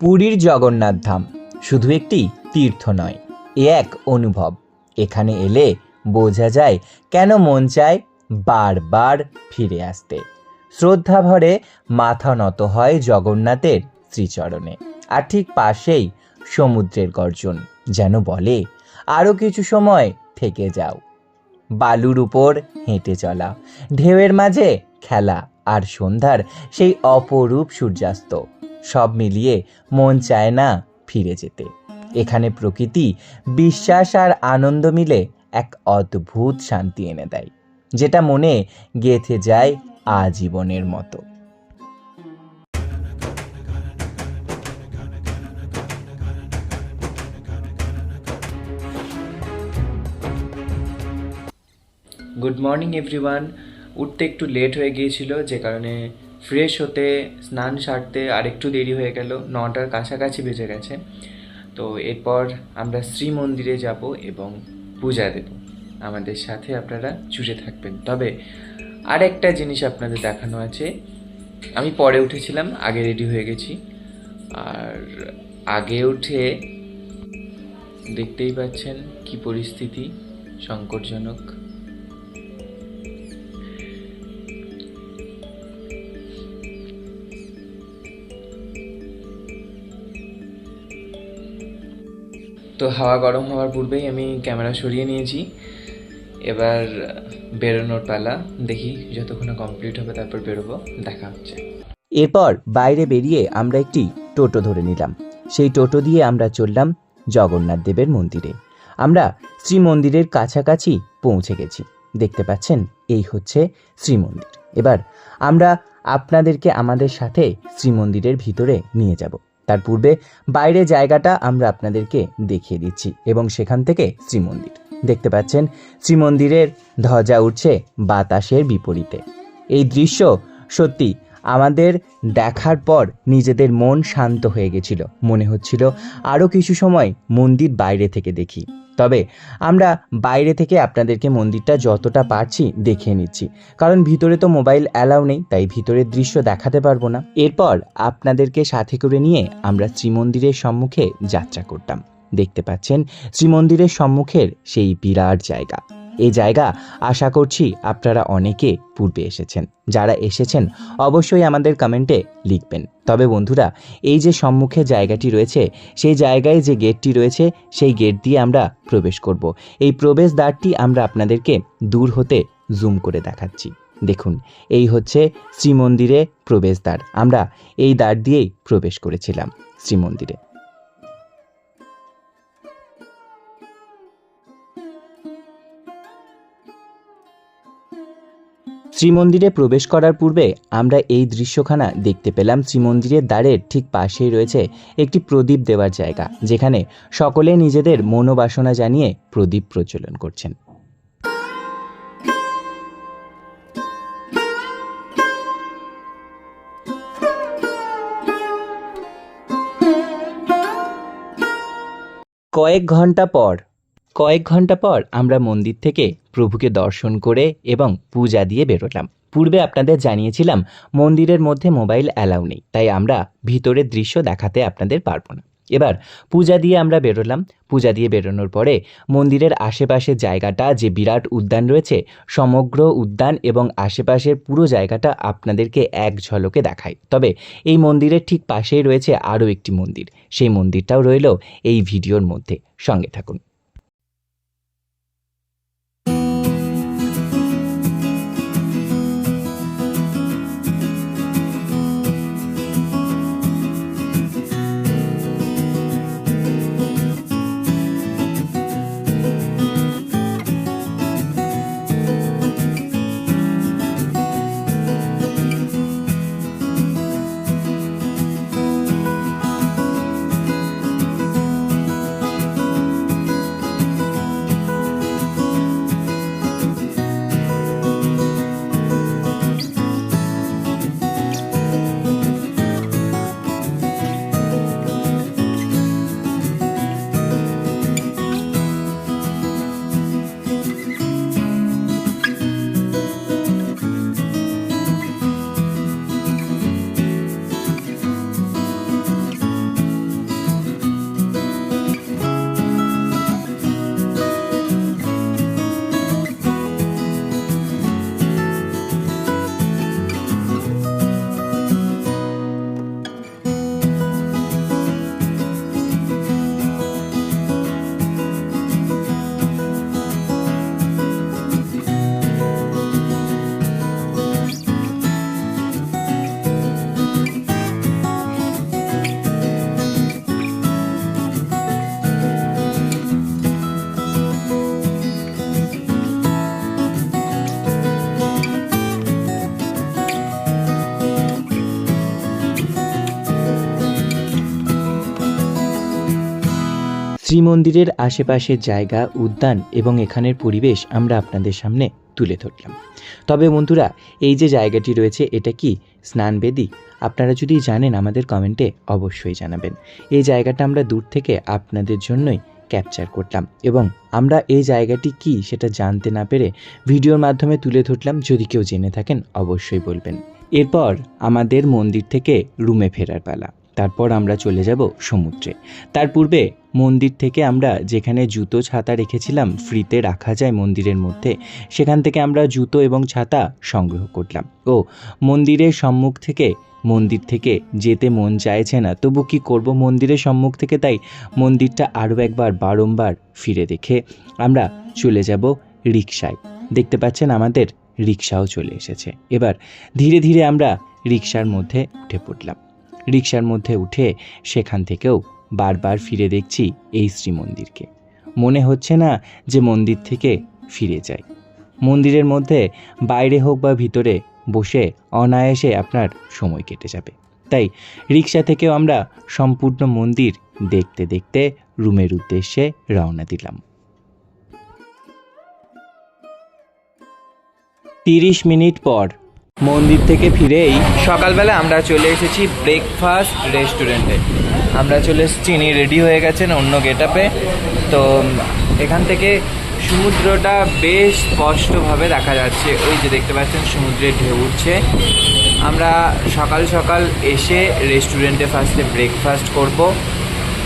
পুরীর জগন্নাথ ধাম শুধু একটি তীর্থ নয়, এ এক অনুভব। এখানে এলে বোঝা যায় কেন মন চায় বারবার ফিরে আসতে। শ্রদ্ধা ভরে মাথা নত হয় জগন্নাথের শ্রীচরণে, আর ঠিক পাশেই সমুদ্রের গর্জন যেন বলে আরও কিছু সময় থেকে যাও। বালুর উপর হেঁটে চলা, ঢেউয়ের মাঝে খেলা আর সন্ধ্যার সেই অপরূপ সূর্যাস্ত সব মিলিয়ে মন চায় না ফিরে যেতে। এখানে প্রকৃতি, বিশ্বাস আর আনন্দ মিলে এক অদ্ভুত শান্তি এনে দেয়, যেটা মনে গেঁথে যায় আজীবনের মতো। গুড মর্নিং এভরিওয়ান উঠতে একটু লেট হয়ে গিয়েছিল, যে কারণে ফ্রেশ হতে, স্নান সারতে আরেকটু দেরি হয়ে গেল। নটার কাছাকাছি বেজে গেছে। তো এরপর আমরা শ্রী মন্দিরে যাব এবং পূজা দেব। আমাদের সাথে আপনারা জুড়ে থাকবেন। তবে আরেকটা জিনিস আপনাদের দেখানো আছে। আমি পরে উঠেছিলাম, আগে রেডি হয়ে গেছি। আর আগে উঠে দেখতেই পাচ্ছেন কি পরিস্থিতি, সংকটজনক। তো হাওয়া গরম হওয়ার পূর্বেই আমি ক্যামেরা সরিয়ে নিয়েছি। এবার বেরোনোর পালা, দেখি যতক্ষণ কমপ্লিট হবে তারপর বেরোবো, দেখা হচ্ছে। এরপর বাইরে বেরিয়ে আমরা একটি টোটো ধরে নিলাম। সেই টোটো দিয়ে আমরা চললাম জগন্নাথ দেবের মন্দিরে। আমরা শ্রী মন্দিরের কাছাকাছি পৌঁছে গেছি। দেখতে পাচ্ছেন, এই হচ্ছে শ্রীমন্দির। এবার আমরা আপনাদেরকে আমাদের সাথে শ্রীমন্দিরের ভিতরে নিয়ে যাব। তার পূর্বে বাইরে জায়গাটা আমরা আপনাদেরকে দেখিয়ে দিচ্ছি এবং সেখান থেকে শ্রীমন্দির। দেখতে পাচ্ছেন, শ্রীমন্দিরের ধ্বজা উঠছে বাতাসের বিপরীতে। এই দৃশ্য সত্যি আমাদের দেখার পর নিজেদের মন শান্ত হয়ে গেছিল। মনে হচ্ছিল আরও কিছু সময় মন্দির বাইরে থেকে দেখি। তবে আমরা বাইরে থেকে আপনাদেরকে মন্দিরটা যতটা পারছি দেখিয়ে নিচ্ছি। কারণ ভিতরে তো মোবাইল অ্যালাউ নেই, তাই ভিতরের দৃশ্য দেখাতে পারব না। এরপর আপনাদেরকে সাথে করে নিয়ে আমরা শ্রীমন্দিরের সম্মুখে যাত্রা করতাম। দেখতে পাচ্ছেন, শ্রীমন্দিরের সম্মুখের সেই বিরাট জায়গা। এই জায়গা আশা করছি আপনারা অনেকে পূর্বে এসেছেন। যারা এসেছেন, অবশ্যই আমাদের কমেন্টে লিখবেন। তবে বন্ধুরা, এই যে সম্মুখে জায়গাটি রয়েছে, সেই জায়গায় যে গেটটি রয়েছে, সেই গেট দিয়ে আমরা প্রবেশ করব। এই প্রবেশ দ্বারটি আমরা আপনাদেরকে দূর হতে জুম করে দেখাচ্ছি। দেখুন, এই হচ্ছে শ্রীমন্দিরে প্রবেশদ্বার। আমরা এই দ্বার দিয়েই প্রবেশ করেছিলাম শ্রীমন্দিরে। শ্রীমন্দিরে প্রবেশ করার পূর্বে আমরা এই দৃশ্যখানা দেখতে পেলাম। শ্রীমন্দিরের দ্বারের ঠিক পাশেই রয়েছে একটি প্রদীপ দেওয়ার জায়গা, যেখানে সকলে নিজেদের মনোবাসনা জানিয়ে প্রদীপ প্রচলন করছেন। কয়েক ঘণ্টা পর কয়েক ঘণ্টা পর আমরা মন্দির থেকে প্রভুকে দর্শন করে এবং পূজা দিয়ে বেরোলাম। পূর্বে আপনাদের জানিয়েছিলাম, মন্দিরের মধ্যে মোবাইল অ্যালাউ নেই, তাই আমরা ভিতরের দৃশ্য দেখাতে আপনাদের পারব না। এবার, পূজা দিয়ে আমরা বেরোলাম। পূজা দিয়ে বেরোনোর পরে মন্দিরের আশেপাশের জায়গাটা যে বিরাট উদ্যান রয়েছে, সমগ্র উদ্যান এবং আশেপাশের পুরো জায়গাটা আপনাদেরকে এক ঝলকে দেখায়। তবে এই মন্দিরের ঠিক পাশেই রয়েছে আরও একটি মন্দির। সেই মন্দিরটাও রইল এই ভিডিওর মধ্যে। সঙ্গে থাকুন। শ্রীমন্দিরের আশেপাশের জায়গা, উদ্যান এবং এখানের পরিবেশ আমরা আপনাদের সামনে তুলে ধরলাম। তবে বন্ধুরা, এই যে জায়গাটি রয়েছে, এটা কি স্নানবেদী? আপনারা যদি জানেন, আমাদের কমেন্টে অবশ্যই জানাবেন। এই জায়গাটা আমরা দূর থেকে আপনাদের জন্যই ক্যাপচার করলাম এবং আমরা এই জায়গাটি কি সেটা জানতে না পেরে ভিডিওর মাধ্যমে তুলে ধরলাম। যদি কেউ জেনে থাকেন, অবশ্যই বলবেন। এরপর আমাদের মন্দির থেকে রুমে ফেরার পালা। তারপর আমরা চলে যাব সমুদ্রে। তার পূর্বে মন্দির থেকে আমরা যেখানে জুতো, ছাতা রেখেছিলাম, ফ্রিতে রাখা যায় মন্দিরের মধ্যে, সেখান থেকে আমরা জুতো এবং ছাতা সংগ্রহ করলাম। ও, মন্দিরের সম্মুখ থেকে, মন্দির থেকে যেতে মন চাইছে না, তবু কি করব মন্দিরের সম্মুখ থেকে? তাই মন্দিরটা আরও একবার, বারংবার ফিরে দেখে আমরা চলে যাব রিক্সায় দেখতে পাচ্ছেন আমাদের রিক্সাও চলে এসেছে। এবার ধীরে ধীরে আমরা রিক্সার মধ্যে উঠে পড়লাম। রিক্সার মধ্যে উঠে সেখান থেকেও বারবার ফিরে দেখছি এই শ্রী মন্দিরকে মনে হচ্ছে না যে মন্দির থেকে ফিরে যাই। মন্দিরের মধ্যে বাইরে হোক বা ভিতরে বসে অনায়াসে আপনার সময় কেটে যাবে। তাই রিক্সা থেকেও আমরা সম্পূর্ণ মন্দির দেখতে দেখতে রুমের উদ্দেশ্যে রওনা দিলাম। তিরিশ মিনিট পর। মন্দির থেকে ফিরেই সকালবেলা আমরা চলে এসেছি ব্রেকফাস্ট রেস্টুরেন্টে আমরা চলে এসেছি, ইনি রেডি হয়ে গেছেন অন্য গেট আপে তো, এখান থেকে সমুদ্রটা বেশ স্পষ্টভাবে দেখা যাচ্ছে। ওই যে দেখতে পাচ্ছেন সমুদ্রে ঢেউ উঠছে। আমরা সকাল সকাল এসে রেস্টুরেন্টে ফার্স্টে ব্রেকফাস্ট করব।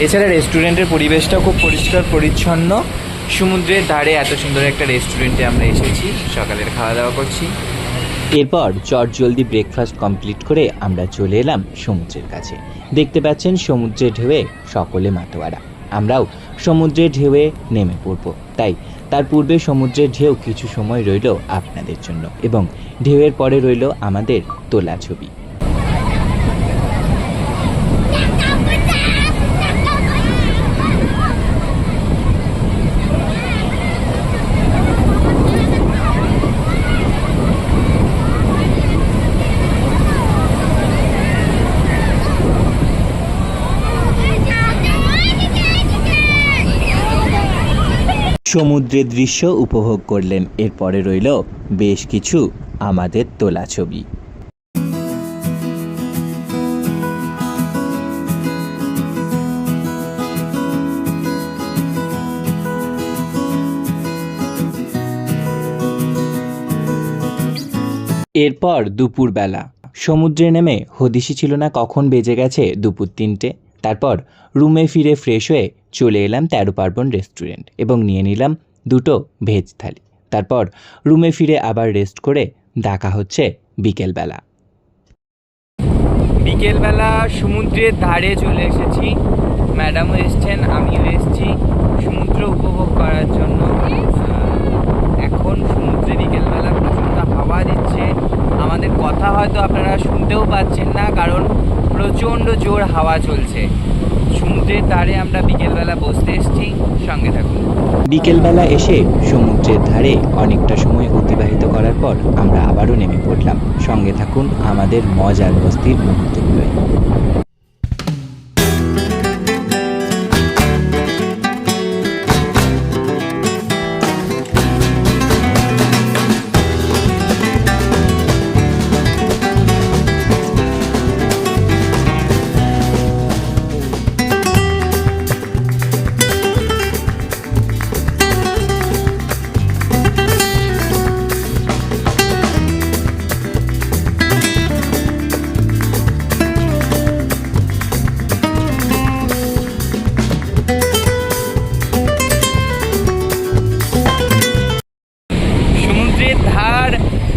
এছাড়া রেস্টুরেন্টের পরিবেশটা খুব পরিষ্কার, পরিচ্ছন্ন। সমুদ্রের ধারে এত সুন্দর একটা রেস্টুরেন্টে আমরা এসেছি, সকালের খাওয়া দাওয়া করছি। এরপর চট জলদি ব্রেকফাস্ট কমপ্লিট করে আমরা চলে এলাম সমুদ্রের কাছে। দেখতে পাচ্ছেন সমুদ্রের ঢেউয়ে সকলে মাতোয়ারা। আমরাও সমুদ্রের ঢেউয়ে নেমে পড়ব। তাই তার পূর্বে সমুদ্রের ঢেউ কিছু সময় রইল আপনাদের জন্য এবং ঢেউয়ের পরে রইল আমাদের তোলা ছবি। সমুদ্রের দৃশ্য উপভোগ করলেন। এরপরে রইল বেশ কিছু আমাদের তোলা ছবি। এরপর দুপুরবেলা। সমুদ্রে নেমে হদিশি ছিল না, কখন বেজে গেছে দুপুর তিনটে? তারপর রুমে ফিরে ফ্রেশ হয়ে চলে এলাম তেরো পার্বণ রেস্টুরেন্ট এবং নিয়ে নিলাম দুটো ভেজ থালি। তারপর রুমে ফিরে আবার রেস্ট করে দেখা হচ্ছে বিকেলবেলা। বিকেলবেলা সমুদ্রের ধারে চলে এসেছি। ম্যাডামও এসছেন, আমিও এসেছি। সমুদ্র উপভোগ করার জন্য এখন সমুদ্রে বিকেলবেলা প্রচণ্ড হাওয়া দিচ্ছে। আমাদের কথা হয়তো আপনারা শুনতেও পাচ্ছেন না, কারণ প্রচণ্ড জোর হাওয়া চলছে। সমুদ্রের ধারে আমরা বিকেলবেলা বসতে এসেছি, সঙ্গে থাকুন। বিকেলবেলা এসে সমুদ্রের ধারে অনেকটা সময় অতিবাহিত করার পর আমরা আবারও নেমে পড়লাম। সঙ্গে থাকুন আমাদের মজার বস্তির মুহূর্তগুলোয়।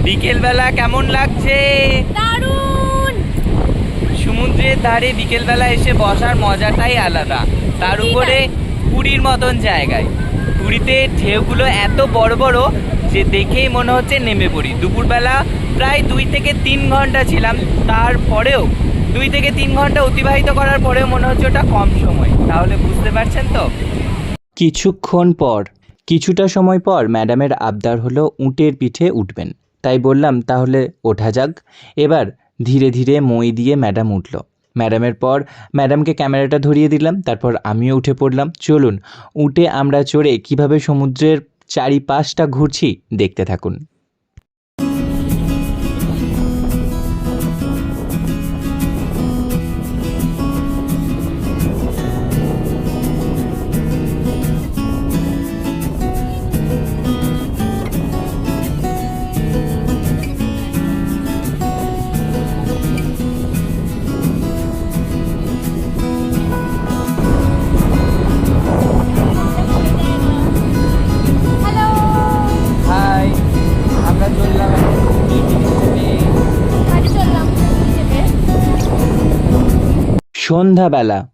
বিকেলবেলা কেমন লাগছে? দারুণ! সমুদ্রের ধারে বিকেলবেলা এসে বসার মজাটাই আলাদা। তার উপরে পুরীর মতন জায়গায়। পুরীতে ঢেউগুলো এত বড় বড় যে দেখেই মনে হচ্ছে নেমে পড়ি। দুপুরবেলা প্রায় দুই থেকে তিন ঘণ্টা ছিলাম। তারপরেও দুই থেকে তিন ঘণ্টা অতিবাহিত করার পরেও মনে হচ্ছে ওটা কম সময়। তাহলে বুঝতে পারছেন তো? কিছুক্ষণ পর কিছুটা সময় পর ম্যাডামের আবদার হলো উটের পিঠে উঠবেন। তাই বললাম, তাহলে ওঠা যাক। এবার ধীরে ধীরে মই দিয়ে ম্যাডাম উঠল। ম্যাডামের পর ম্যাডামকে ক্যামেরাটা ধরিয়ে দিলাম, তারপর আমিও উঠে পড়লাম। চলুন, উঠে আমরা চড়ে কীভাবে সমুদ্রের চারিপাশটা ঘুরছি দেখতে থাকুন। সন্ধ্যাবেলা।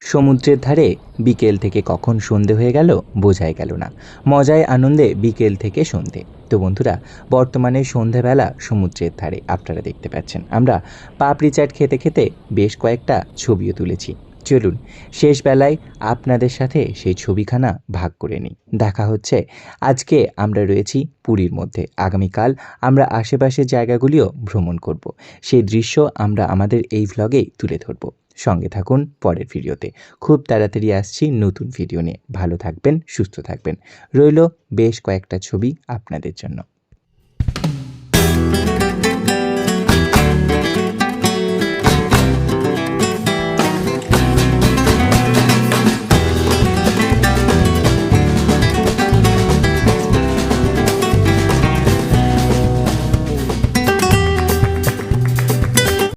সমুদ্রের ধারে বিকেল থেকে কখন সন্ধে হয়ে গেল বোঝাই গেল না। মজায় আনন্দে বিকেল থেকে সন্ধে। তো বন্ধুরা, বর্তমানে সন্ধ্যাবেলা সমুদ্রের ধারে আপনারা দেখতে পাচ্ছেন। আমরা পাপড়ি চাট খেতে খেতে বেশ কয়েকটা ছবিও তুলেছি। চলুন, শেষ বেলায় আপনাদের সাথে সেই ছবিখানা ভাগ করে নিই। দেখা হচ্ছে, আজকে আমরা রয়েছি পুরীর মধ্যে। আগামীকাল আমরা আশেপাশের জায়গাগুলিও ভ্রমণ করব। সেই দৃশ্য আমরা আমাদের এই ভ্লগেই তুলে ধরব। সঙ্গে থাকুন পরের ভিডিওতে। খুব তাড়াতাড়ি আসছি নতুন ভিডিও নিয়ে। ভালো থাকবেন, সুস্থ থাকবেন। রইল বেশ কয়েকটা ছবি আপনাদের জন্য।